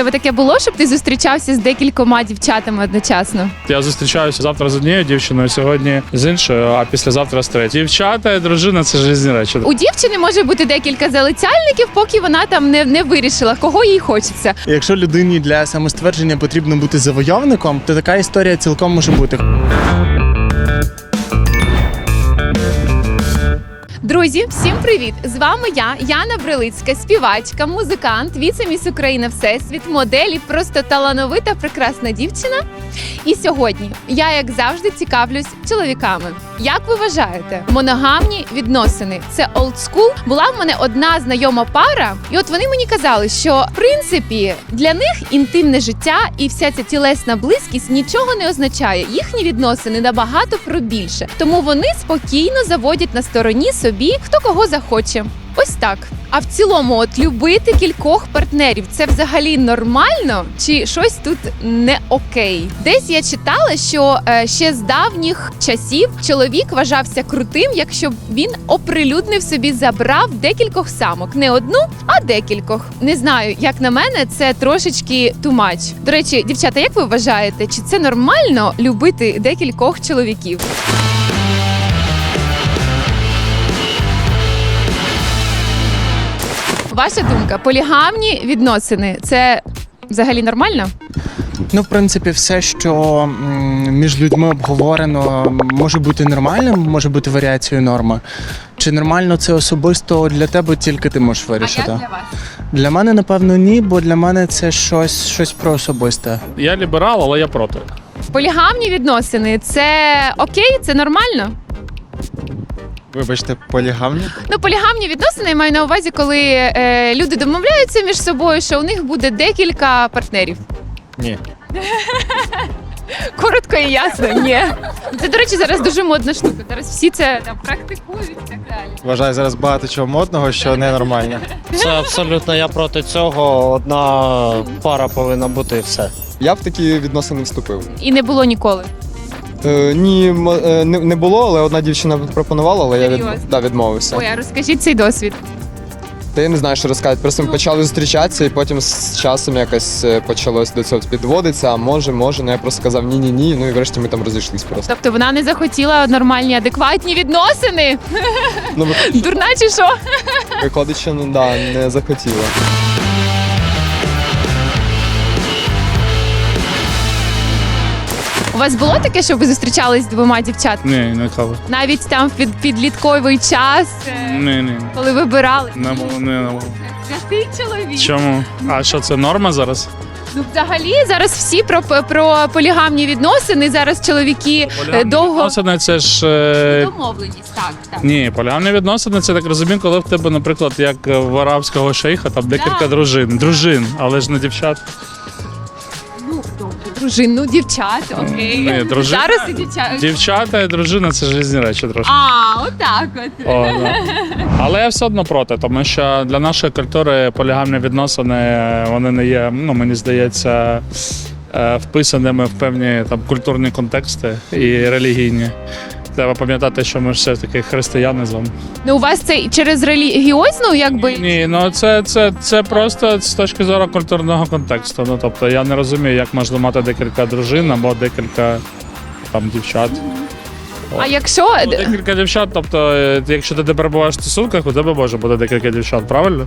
тебе таке було, щоб ти зустрічався з декількома дівчатами одночасно? Я зустрічаюся завтра з однією дівчиною, сьогодні з іншою, а післязавтра з третьою. Дівчата і дружина це ж різні речі. У дівчини може бути декілька залицяльників, поки вона там не, не вирішила, кого їй хочеться. Якщо людині для самоствердження потрібно бути завойовником, то така історія цілком може бути. Друзі, всім привіт! З вами я, Яна Брилицька, співачка, музикант, віце-міс Україна Всесвіт, модель і просто талановита, прекрасна дівчина. І сьогодні я, як завжди, цікавлюсь чоловіками. Як ви вважаєте, моногамні відносини це олдскул? Була в мене одна знайома пара, і от вони мені казали, що в принципі для них інтимне життя і вся ця тілесна близькість нічого не означає. Їхні відносини набагато про більше, тому вони спокійно заводять на стороні собі хто кого захоче. Ось так. А в цілому, от любити кількох партнерів це взагалі нормально чи щось тут не окей? Десь я читала, що е, ще з давніх часів чоловік вважався крутим, якщо б він оприлюднив собі забрав декількох самок, не одну, а декількох. Не знаю, як на мене, це трошечки тумач. До речі, дівчата, як ви вважаєте, чи це нормально любити декількох чоловіків? Ваша думка, полігамні відносини це взагалі нормально? Ну, в принципі, все, що м, між людьми обговорено, може бути нормальним, може бути варіацією норми. Чи нормально це особисто для тебе тільки ти можеш вирішити? вас? Для мене, напевно, ні, бо для мене це щось, щось про особисте. Я ліберал, але я проти. Полігамні відносини це окей, це нормально. Вибачте, полігамні? Ну, полігамні відносини я маю на увазі, коли е, люди домовляються між собою, що у них буде декілька партнерів. Ні. Коротко і ясно, ні. Це, до речі, зараз дуже модна штука. Зараз всі це там практикують і так далі. Вважаю зараз багато чого модного, що ненормально. Це абсолютно я проти цього. Одна пара повинна бути і все. Я в такі відносини вступив. І не було ніколи. Е, ні, м- е, не, не було, але одна дівчина пропонувала, але я від, Серйозно? да, відмовився. Ой, а розкажіть цей досвід. Та я не знаю, що розказати. Просто ми почали зустрічатися, і потім з часом якось е, почалось до цього підводитися. А може, може, ну я просто сказав ні, ні, ні. Ну і врешті ми там розійшлись просто. Тобто вона не захотіла нормальні, адекватні відносини. Ну Дурна чи що? виходить, що ну да, не захотіла. Вас було таке, що ви зустрічались з двома дівчатами? Ні, не коли. Навіть там в під, підлітковий час, е, Ні, ні. коли вибирали. Не було, ні, не було. Святий чоловік. Чому? А що це норма зараз? Ну, взагалі зараз всі про, про полігамні відносини. Зараз чоловіки е, довго Відносини це ж. е, домовленість. Так, так. Ні, полягамні відносини, це так розумію, коли в тебе, наприклад, як в арабського шейха, там декілька Да. дружин. Дружин, але ж не дівчат. Дружин, ну дівчат, окей. Ні, дружина- Зараз і дівчат. Дівчата і дружина це ж різні речі трошки. А, отак от. О, да. Але я все одно проти, тому що для нашої культури полігамні відносини вони не є, ну мені здається, е, вписаними в певні там культурні контексти і релігійні. Треба пам'ятати, що ми ж все таки християни з вами. Ну, у вас це через релігіозну, якби. Ні, ну це, це, це просто з точки зору культурного контексту. Ну тобто я не розумію, як можна мати декілька дружин або декілька там дівчат. А якщо Ну, декілька дівчат, тобто, е, якщо ти не перебуваєш в стосунках, у тебе може бути декілька дівчат, правильно?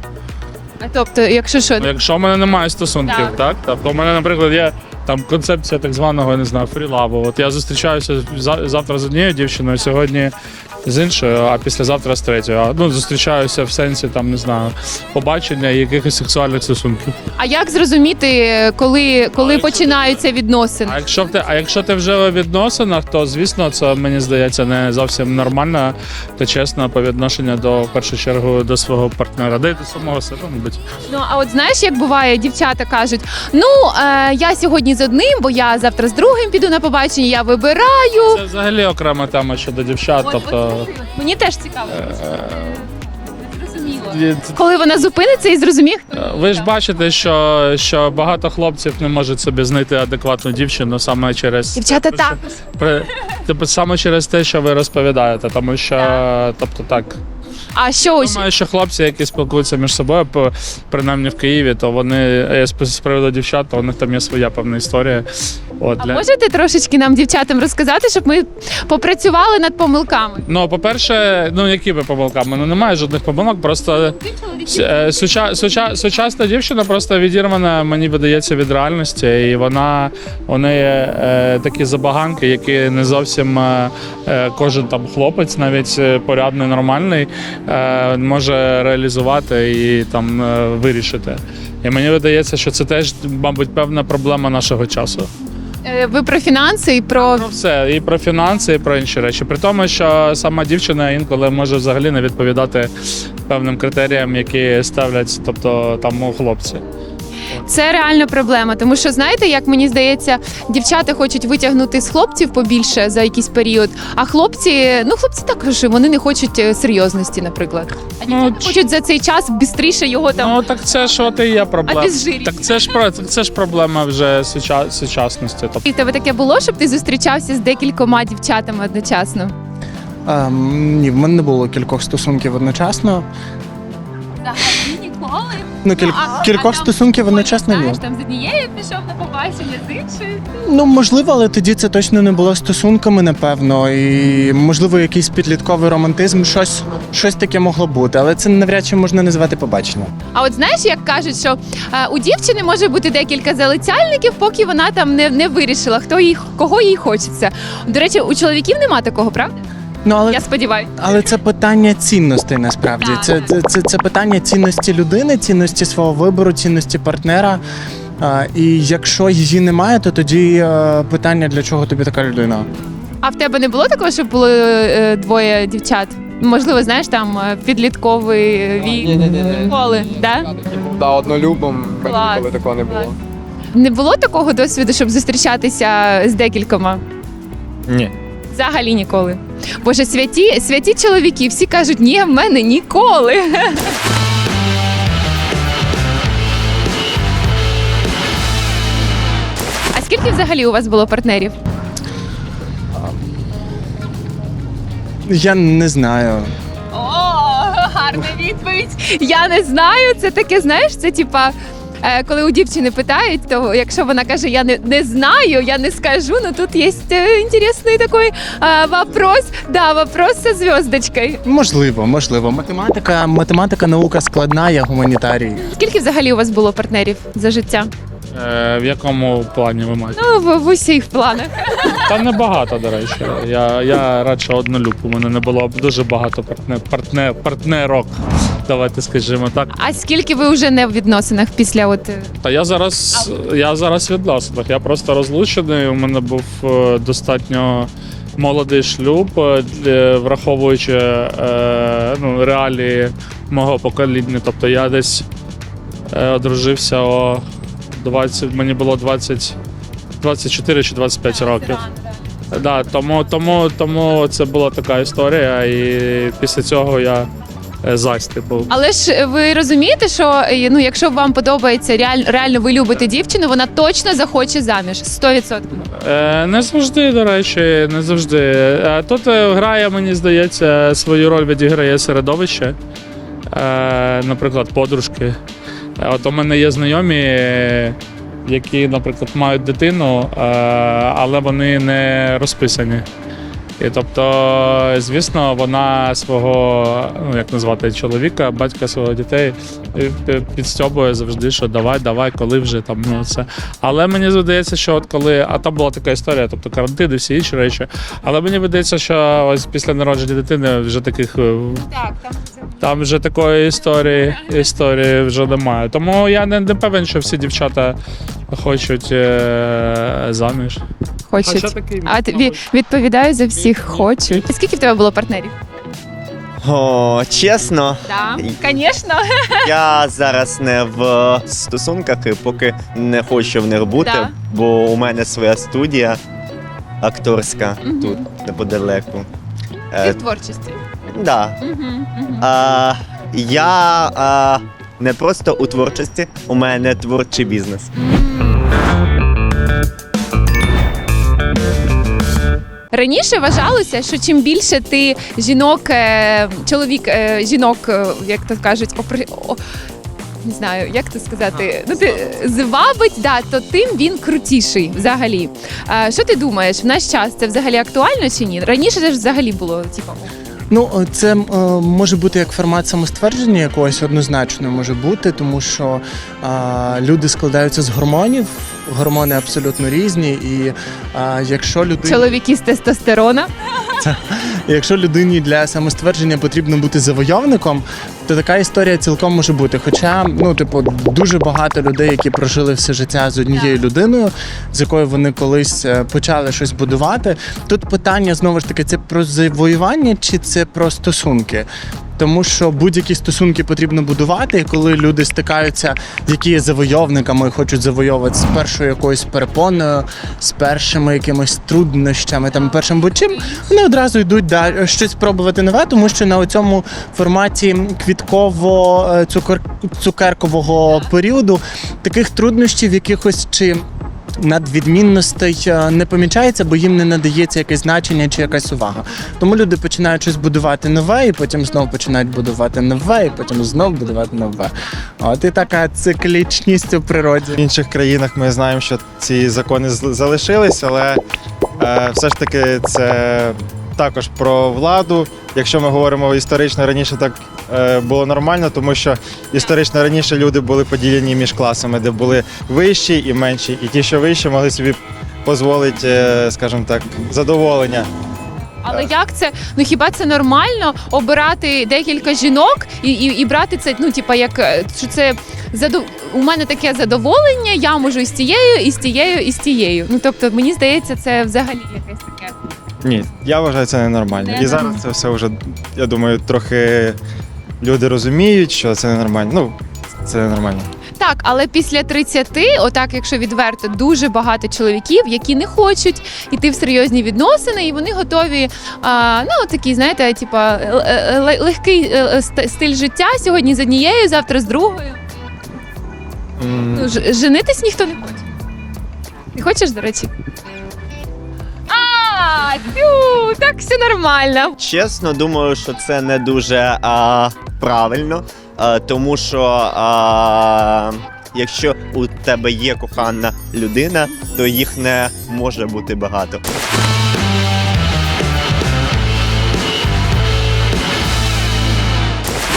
А, тобто, якщо що, Ну, якщо в мене немає стосунків, Так. так? Тобто у мене, наприклад, є там концепція так званого, я не знаю, фрілабу. От я зустрічаюся за- завтра з однією дівчиною, сьогодні з іншою, а післязавтра з третьою. Ну, зустрічаюся в сенсі там, не знаю, побачення і якихось сексуальних стосунків. а як зрозуміти, коли, коли починаються відносини? А якщо те, а якщо ти вже у відносинах, то звісно, це мені здається не зовсім нормально та чесно по відношенню до в першу чергу до свого партнера, де й до самого себе, мабуть. Ну а от знаєш, як буває, дівчата кажуть: ну е, я сьогодні з одним, бо я завтра з другим піду на побачення, я вибираю. Це взагалі окрема тема щодо дівчат. тобто Мені теж цікаво. е, Зрозуміло. Коли вона зупиниться і зрозуміє, хто Е, Ви ж бачите, що, що багато хлопців не можуть собі знайти адекватну дівчину саме через дівчата так. при- типу, саме через те, що ви розповідаєте, тому що тобто так. А що ж? Думаю, що хлопці, які спілкуються між собою, по- принаймні в Києві, то вони е, з з приводу дівчат, то у них там є своя певна історія. От, А для... можете трошечки нам, дівчатам, розказати, щоб ми попрацювали над помилками? Ну, по-перше, ну які би помилками? Ну немає жодних помилок, просто е, суча, суча, сучасна дівчина просто відірвана, мені видається, від реальності, і вона у неї е, такі забаганки, які не зовсім е, е, кожен там хлопець, навіть е, порядний, нормальний, може реалізувати і там е, вирішити. І мені видається, що це теж, мабуть, певна проблема нашого часу. Е, Ви про фінанси і про Ну, все, і про фінанси, і про інші речі. При тому, що сама дівчина інколи може взагалі не відповідати певним критеріям, які ставлять, тобто там у хлопці. Це реально проблема. Тому що знаєте, як мені здається, дівчата хочуть витягнути з хлопців побільше за якийсь період. А хлопці, ну хлопці також вони не хочуть е, серйозності, наприклад. А Ну, дівчата хочуть за цей час бістріше його там. Ну так це ж от і є проблема. А безжирість? Так це ж про це ж проблема вже суча- сучасності. Тобто І в тебе таке було, щоб ти зустрічався з декількома дівчатами одночасно? Ем, ні, в мене не було кількох стосунків одночасно. Ніколи. Ну, кіль... кількох стосунків одночасно ні. там з однією пішов на побачення, з іншою. Ну, можливо, але тоді це точно не було стосунками, напевно. І можливо, якийсь підлітковий романтизм, щось, щось таке могло бути, але це навряд чи можна назвати побачення. А от знаєш, як кажуть, що е, у дівчини може бути декілька залицяльників, поки вона там не, не вирішила, хто їй кого їй хочеться. До речі, у чоловіків нема такого, правда? Ну, але Я сподіваюся. Але це питання цінностей насправді. Так. Це, це, це, це питання цінності людини, цінності свого вибору, цінності партнера. А, і якщо її немає, то тоді е, питання для чого тобі така людина? А в тебе не було такого, щоб було е, двоє дівчат? Можливо, знаєш, там е, підлітковий вік. Ні-ні-ні. Школи, да? Да, однолюбом Клас, ніколи такого не клас. було. Не було такого досвіду, щоб зустрічатися з декількома? Ні. Взагалі ніколи. Боже, святі, святі чоловіки, всі кажуть, ні, в мене ніколи. А скільки взагалі у вас було партнерів? Я не знаю. О, гарна відповідь. Я не знаю. Це таке, знаєш, це типа. Е, Коли у дівчини питають, то якщо вона каже, я не, не знаю, я не скажу, ну тут є е, інтересний такий е, вопрос. Да, вопрос со зв'язочкою. Можливо, можливо. Математика, математика наука складна, я гуманітарій. Скільки взагалі у вас було партнерів за життя? е, в якому плані ви маєте? Ну, в, в усіх планах. Та небагато, до речі. Я, я радше однолюб. У мене не було дуже багато партнер, партнер, партнерок. Давайте скажімо так. А скільки ви вже не в відносинах після от е, Та я зараз я зараз в відносинах. Я просто розлучений. У мене був е, достатньо молодий шлюб, е, враховуючи е, ну, реалії мого покоління. Тобто я десь одружився о 20, мені було 20, 24 чи 25 років. Да, тому, тому, тому це була така історія, і після цього я е, зась, типу. Але ж ви розумієте, що е, ну, якщо вам подобається реаль, реально ви любите дівчину, вона точно захоче заміж 100%. Е, не завжди, до речі, не завжди. Е, тут е, грає, мені здається, свою роль відіграє середовище. Е, наприклад, подружки. Е, От у мене є знайомі, е, які, наприклад, мають дитину, е, але вони не розписані. І тобто, звісно, вона свого, ну як назвати чоловіка, батька свого дітей е, підстьобує завжди, що давай, давай, коли вже там ну це. Але мені здається, що от коли, а там була така історія, тобто карантин і всі інші речі. Але мені видається, що ось після народження дитини вже таких е, Так, там там вже такої історії, історії вже немає. Тому я не, не певен, що всі дівчата хочуть е, заміж. хочуть. А тобі відповідаю за всіх хочуть. Скільки в тебе було партнерів? О, чесно, Так, звісно. я зараз не в стосунках і поки не хочу в них бути, Да. бо у мене своя студія акторська Мгм. тут неподалеку. Ти Е, в творчості. да. Угу, угу. а, я а, не просто у творчості, у мене творчий бізнес. Раніше вважалося, що чим більше ти жінок, е, чоловік, е, жінок, е, як то кажуть, опри... не знаю, як це сказати, ну ти звабить, да, то тим він крутіший взагалі. А, що ти думаєш, в наш час це взагалі актуально чи ні? Раніше це ж взагалі було типу. Ну, це е, може бути як формат самоствердження якогось однозначно може бути, тому що е, люди складаються з гормонів, гормони абсолютно різні, і е, якщо людина Чоловіки з тестостерона. Якщо людині для самоствердження потрібно бути завойовником, то така історія цілком може бути. Хоча, ну, типу, дуже багато людей, які прожили все життя з однією людиною, з якою вони колись е, почали щось будувати. Тут питання знову ж таки: це про завоювання чи це про стосунки? Тому що будь-які стосунки потрібно будувати, і коли люди стикаються, які є завойовниками і хочуть завойовувати з першою якоюсь перепоною, з першими якимись труднощами, там першим будь-чим, вони одразу йдуть да, щось пробувати нове, тому що на цьому форматі квітково е, цукеркового періоду таких труднощів якихось чи. Надвідмінностей е, не помічається, бо їм не надається якесь значення чи якась увага. Тому люди починають щось будувати нове, і потім знову починають будувати нове, і потім знову будувати нове. От і така циклічність у природі. В інших країнах ми знаємо, що ці закони залишились, але е, все ж таки це також про владу. Якщо ми говоримо історично, раніше так було нормально, тому що історично раніше люди були поділені між класами, де були вищі і менші, і ті, що вищі, могли собі дозволити, е, скажімо так, задоволення. Але як це? Ну хіба це нормально обирати декілька жінок і, і, і брати це? Ну, типа, як е, що це задов... у мене таке задоволення, я можу і з тією, і з тією, і з тією. Ну тобто, мені здається, це взагалі якесь таке. Ні, я вважаю це ненормально. Не І зараз це все вже, я думаю, трохи люди розуміють, що це ненормально. Ну, це ненормально. Так, але після 30, отак, якщо відверто, дуже багато чоловіків, які не хочуть йти в серйозні відносини, і вони готові. А, ну такі, знаєте, типа е, л- легкий е, е, ст- стиль життя сьогодні з однією, завтра з другою. М, Ну, женитись ніхто не хоче. Ти хочеш, до речі? Тю, так все нормально. Чесно, думаю, що це не дуже а, правильно, а, тому що а, якщо у тебе є кохана людина, то їх не може бути багато.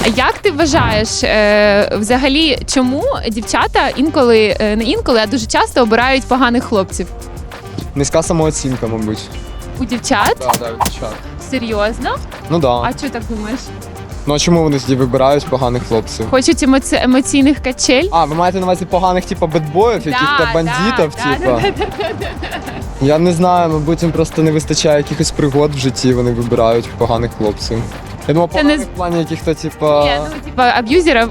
А Як ти вважаєш, е, взагалі, чому дівчата інколи, е, не інколи, а дуже часто обирають поганих хлопців? Низька самооцінка, мабуть. У дівчат? Так, так, дівчат. Серйозно? Ну да. А чого так думаєш? Ну а чому вони тоді вибирають поганих хлопців? Хочуть емоці... емоційних качель? А, ви маєте на увазі поганих, типу, бедбоїв, яких-то Да, типу. да, типу. да, Я не знаю, мабуть, їм просто не вистачає якихось пригод в житті, вони вибирають поганих хлопців. Я думав, Це не поганих з- в плані яких-то, типа. Ні, ну типа аб'юзера.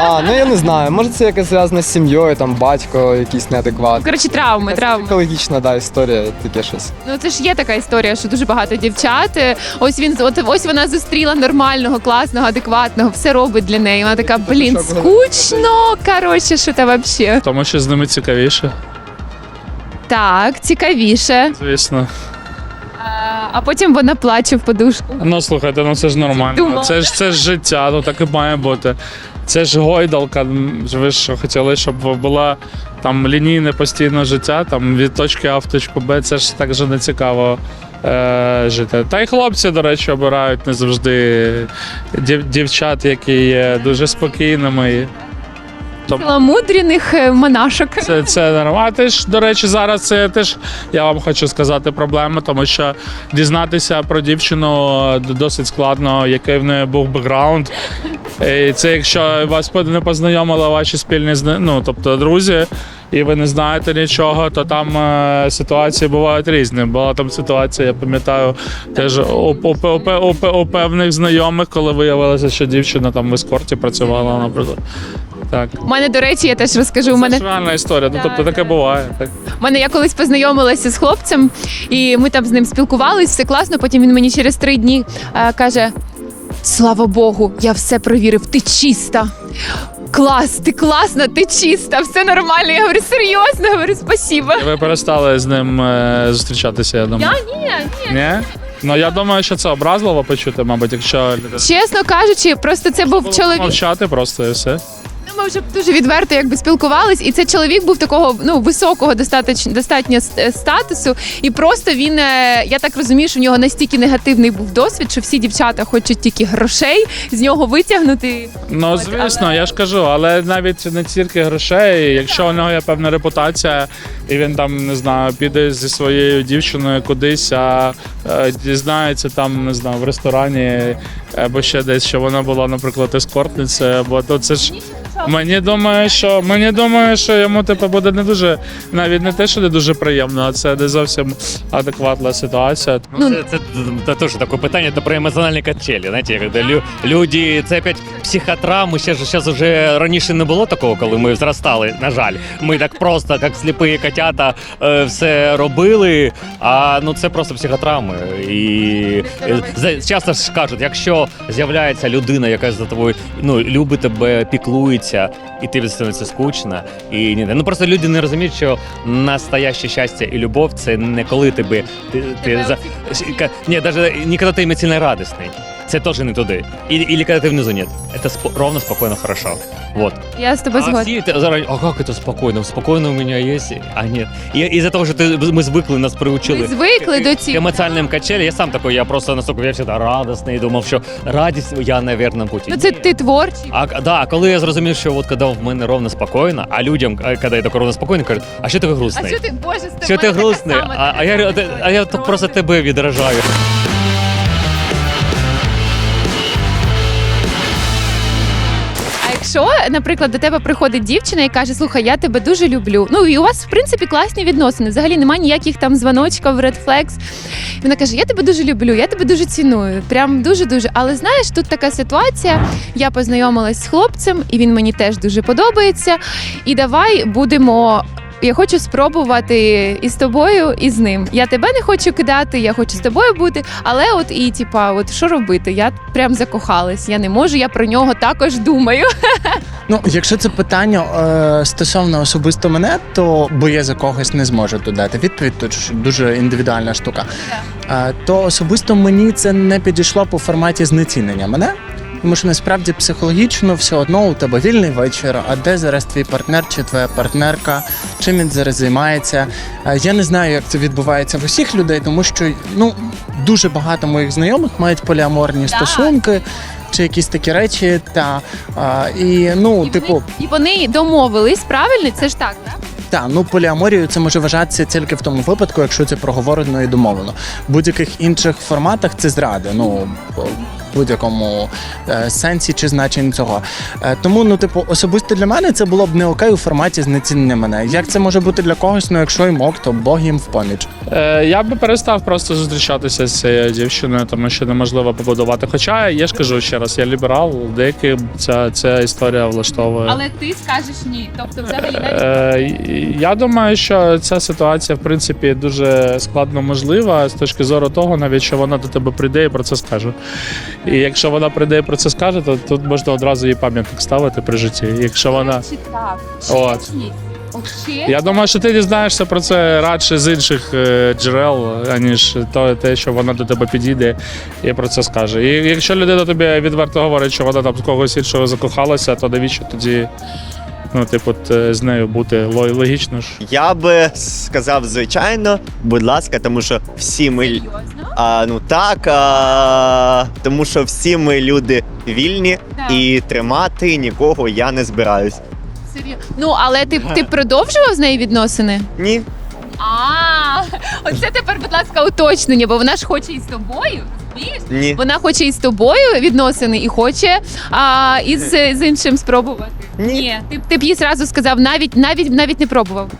А, ну я не знаю. Може це якось зв'язано з сім'єю, там батько якийсь неадекватний. Коротше, травми, травми. Психологічна, да, історія, таке щось. Ну це ж є така історія, що дуже багато дівчат. е, Ось він от ось вона зустріла нормального, класного, адекватного, все робить для неї. Вона така, блін, що скучно. Коротше, що це взагалі? Тому що з ними цікавіше, Так, цікавіше. звісно. А, потім вона плаче в подушку. Ну слухайте, ну це ж нормально. Думала. Це ж це ж життя, ну так і має бути. Це ж гойдалка. Ви ж хотіли, щоб була там лінійне постійне життя, там від точки А в точку Б. Це ж так же не цікаво. Е, жити. Та й хлопці, до речі, обирають не завжди дів, дівчат, які є дуже спокійними. Тому Мудріних е, монашок. це, це нормально. А теж, до речі, зараз це теж я вам хочу сказати проблема, тому що дізнатися про дівчину досить складно, який в неї був бекграунд. І це якщо вас не познайомили ваші спільні зна- ну, тобто друзі, і ви не знаєте нічого, то там е, ситуації бувають різні. Була там ситуація, я пам'ятаю, теж у, у, у, у, у, у певних знайомих, коли виявилося, що дівчина там в ескорті працювала, наприклад. Так. У мене, до речі, я теж розкажу. У мене Це ж реальна історія. Ну тобто таке буває. Так. У мене я колись познайомилася з хлопцем, і ми там з ним спілкувались, все класно. Потім він мені через три дні е, каже: Слава Богу, я все перевірив, ти чиста. клас, ти класна, ти чиста, все нормально. Я говорю, серйозно, я говорю, спасибо. І ви перестали з ним е, зустрічатися, я думаю. Я ні, ні. Ні? Ну я думаю, що це образливо почути, мабуть, якщо людина Чесно кажучи, просто це був чоловік. мовчати просто і все. Ну, ми вже дуже відверто якби спілкувались, і це чоловік був такого ну високого достатньо, достатньо ст- статусу. І просто він, е, я так розумію, що в нього настільки негативний був досвід, що всі дівчата хочуть тільки грошей з нього витягнути. Ну От, звісно, але- я ж кажу, але навіть не тільки грошей. Якщо у нього є певна репутація, і він там не знаю, піде зі своєю дівчиною кудись, а е, дізнається там, не знаю, в ресторані або ще десь, що вона була, наприклад, ескортницею, або то це ж. Мені думаю, що мені думаю, що йому типу буде не дуже навіть не те, що не дуже приємно, а це не зовсім адекватна ситуація. Ну, Це, це, це теж таке питання, це про емоціональні качелі. Знаєте, коли лю, люди, це опять психотравми. Ще ж зараз вже раніше не було такого, коли ми зростали. На жаль, ми так просто, як сліпі котята, е, все робили. А ну це просто психотравми. І е, часто ж кажуть, якщо з'являється людина, яка за тобою ну любить тебе, піклується, і ти становиться скучно. І ні, ну просто люди не розуміють, що настояще щастя і любов це не коли тебе ти, ти за Ка- Не, даже не когда ты эмоционально радостный. Це тоже не туди. Или, или когда ты внизу нет. Это спо- ровно, спокойно, хорошо. Вот. Я з тобою А згодна. все это заранее, а как это спокойно? Спокойно у меня есть, а нет. И из-за того, что ты, мы звыкли, нас приучили. Ми звикли до К цих. эмоциональным качелям. Я сам такой, я просто настолько я всегда радостный, и думав, що радість я на верному пути. Ну це ти творчий. А к- да, коли я зрозумів, що от коли в мене ровно спокійно, а людям, е, коли я тако ровно спокійно, кажуть, а що ти А грустний? що ти боже з тобою? Що ти така грустний? сама, А, а я говорю, «Ти- а я то просто тебе відражаю. Якщо, наприклад, до тебе приходить дівчина і каже: Слухай, я тебе дуже люблю. Ну і у вас, в принципі, класні відносини. Взагалі немає ніяких там дзвоночків, red flags. Вона каже: Я тебе дуже люблю, я тебе дуже ціную. Прям дуже дуже. Але знаєш, тут така ситуація. Я познайомилась з хлопцем, і він мені теж дуже подобається. І давай будемо. Я хочу спробувати і з тобою, і з ним. Я тебе не хочу кидати, я хочу з тобою бути. Але от і типа, от що робити? Я прям закохалась. Я не можу, я про нього також думаю. Ну, якщо це питання е, стосовно особисто мене, то бо я за когось не зможу тут дати відповідь, тут дуже індивідуальна штука. Е, то особисто мені це не підійшло по форматі знецінення мене. Тому що насправді психологічно все одно у тебе вільний вечір, а де зараз твій партнер чи твоя партнерка, чим він зараз займається. Е, Я не знаю, як це відбувається в усіх людей, тому що ну дуже багато моїх знайомих мають поліаморні стосунки чи якісь такі речі. Та а, і ну, І типу, вони, і вони домовились, правильно? Це ж так, так? та ну поліаморію це може вважатися тільки в тому випадку, якщо це проговорено і домовлено. В будь-яких інших форматах це зради. Ну будь-якому е, сенсі чи значенні цього. Е, тому, ну, типу, особисто для мене це було б не окей у форматі знецінення мене. Як це може бути для когось? Ну, якщо й мог, то Бог їм в поміч. Е, я би перестав просто зустрічатися з цією дівчиною, тому що неможливо побудувати. Хоча я ж кажу ще раз, я ліберал, деякі ця, ця історія влаштовує. Але ти скажеш ні. Тобто, взагалі Е, я думаю, що ця ситуація в принципі дуже складно можлива з точки зору того, навіть що вона до тебе прийде і про це скаже. І якщо вона прийде і про це скаже, то тут можна одразу їй пам'ятник ставити при житті. Якщо вона чи так? От. От я думаю, що ти дізнаєшся про це радше з інших е, джерел, аніж то, те, що вона до тебе підійде і про це скаже. І якщо людина тобі відверто говорить, що вона там з когось іншого закохалася, то навіщо тоді ну, типу, з нею бути Ло- логічно ж. Я би сказав, звичайно, будь ласка, тому що всі ми. А, ну так, а, тому що всі ми люди вільні Так. і тримати нікого я не збираюсь. Серйозно. Ну, але ти, ти продовжував з нею відносини? Ні. А, оце тепер, будь ласка, уточнення, бо вона ж хоче і з тобою. Розумієш? Ні. Вона хоче і з тобою відносини, і хоче а, і з, іншим спробувати. Ні. Ти, ти б їй зразу сказав, навіть навіть навіть не пробував.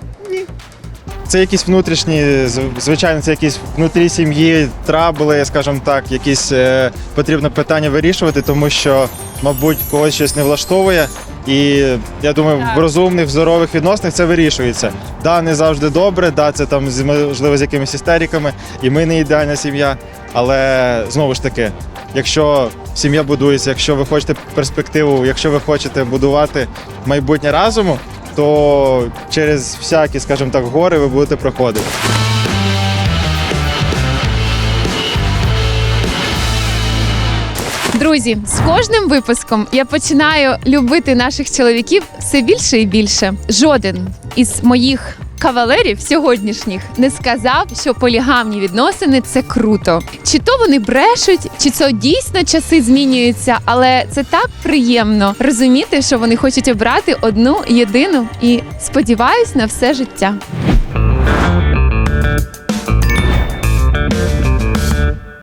Це якісь внутрішні, зв- звичайно, це якісь внутрі сім'ї трабли, скажімо так, якісь е, потрібно питання вирішувати, тому що, мабуть, когось щось не влаштовує. І я думаю, в розумних, в здорових відносинах це вирішується. Да, не завжди добре, да, це там можливо з якимись істериками, і ми не ідеальна сім'я. Але знову ж таки, якщо сім'я будується, якщо ви хочете перспективу, якщо ви хочете будувати майбутнє разом, то через всякі, скажімо так, гори ви будете проходити. Друзі, з кожним випуском я починаю любити наших чоловіків все більше і більше. Жоден із моїх кавалерів сьогоднішніх не сказав, що полігамні відносини це круто. Чи то вони брешуть, чи це дійсно часи змінюються, але це так приємно розуміти, що вони хочуть обрати одну єдину і сподіваюсь на все життя.